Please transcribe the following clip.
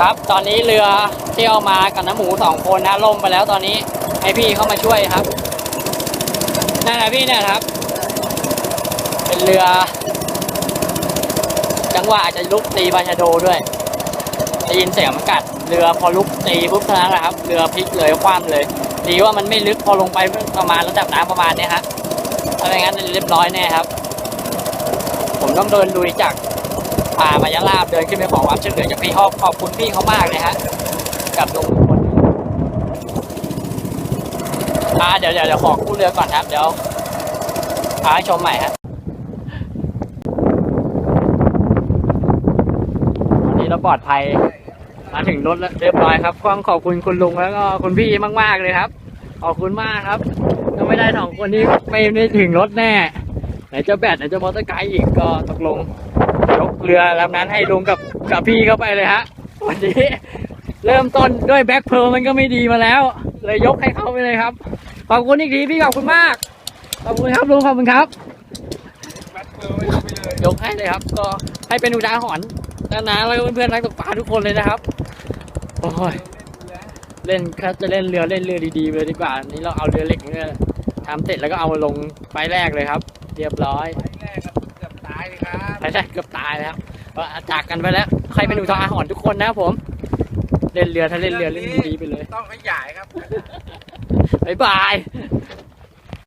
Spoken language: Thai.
ครับ ตอนนี้เรือที่เอามากับน้ำหมูสองคนนะล่มไปแล้วตอนนี้ให้พี่เข้ามาช่วยครับนั่นนะพี่เนี่ยครับ เป็นเรือ จังหวะอาจจะลุกตีบาชาโดด้วยได้ยินเสียงมันกัด เรือพอลุกตีปุ๊บเท่านั้นแหละครับ เรือพลิกเลยคว่ำเลย ดีว่ามันไม่ลึกพอลงไปประมาณระดับน้ำประมาณเนี้ยฮะถ้าไม่งั้นเรียบร้อยแน่ครับ ผมต้องเดินลุยจาก ป่ามายะลาบเดินขึ้นไปขอความช่วยเหลือจากพี่ขอบขอบคุณพี่เขามากเลยฮะกับลุงทุกคนอ่าเดี๋ยวเดี๋ยวเดี๋ยวขอกู้เรือก่อนครับ เดี๋ยวพาให้ชมใหม่ฮะวันนี้เราปลอดภัยมาถึงรถแล้วเรียบร้อยครับต้องขอบคุณคุณลุงแล้วก็คุณพี่มากๆเลยครับ ขอบคุณมากครับถ้าไม่ได้สองคนนี้ไม่ไม่ถึงรถแน่ ไหนจะแบตไหนจะมอเตอร์ไกด์อีกก็ตกลงยกเรือลำนั้นให้ลุงกับกับพี่เข้าไปเลยฮะวันนี้เริ่มต้นด้วยแบ็คเพลมันก็ไม่ดีมาแล้ว เลยยกให้เขาไปเลยครับขอบคุณอีกทีพี่ขอบคุณมากขอบคุณครับลุงขอบคุณครับยกให้เลยครับ ก็ให้เป็นอุทาหรณ์นะนะแล้วเพื่อนๆนักตกปลาทุกคนเลยนะครับโอ้ยเล่นครับจะเล่นเรือเล่นเรือดีๆเลยดีกว่านนี้เราเอาเรือเหล็กเนี่ยทำเสร็จแล้วก็เอามาลงไฟแรกเลยครับ เรียบร้อยแรกครับเกือบตายเลยครับใช่ใช่เกือบตายแล้วก็จากกันไปแล้ว ใครเป็นอุทาหรณ์ทุกคนนะครับผม เล่นเรือถ้าเล่นเรือเล่นดีๆไปเลย ต้องขยายครับบ๊ายบาย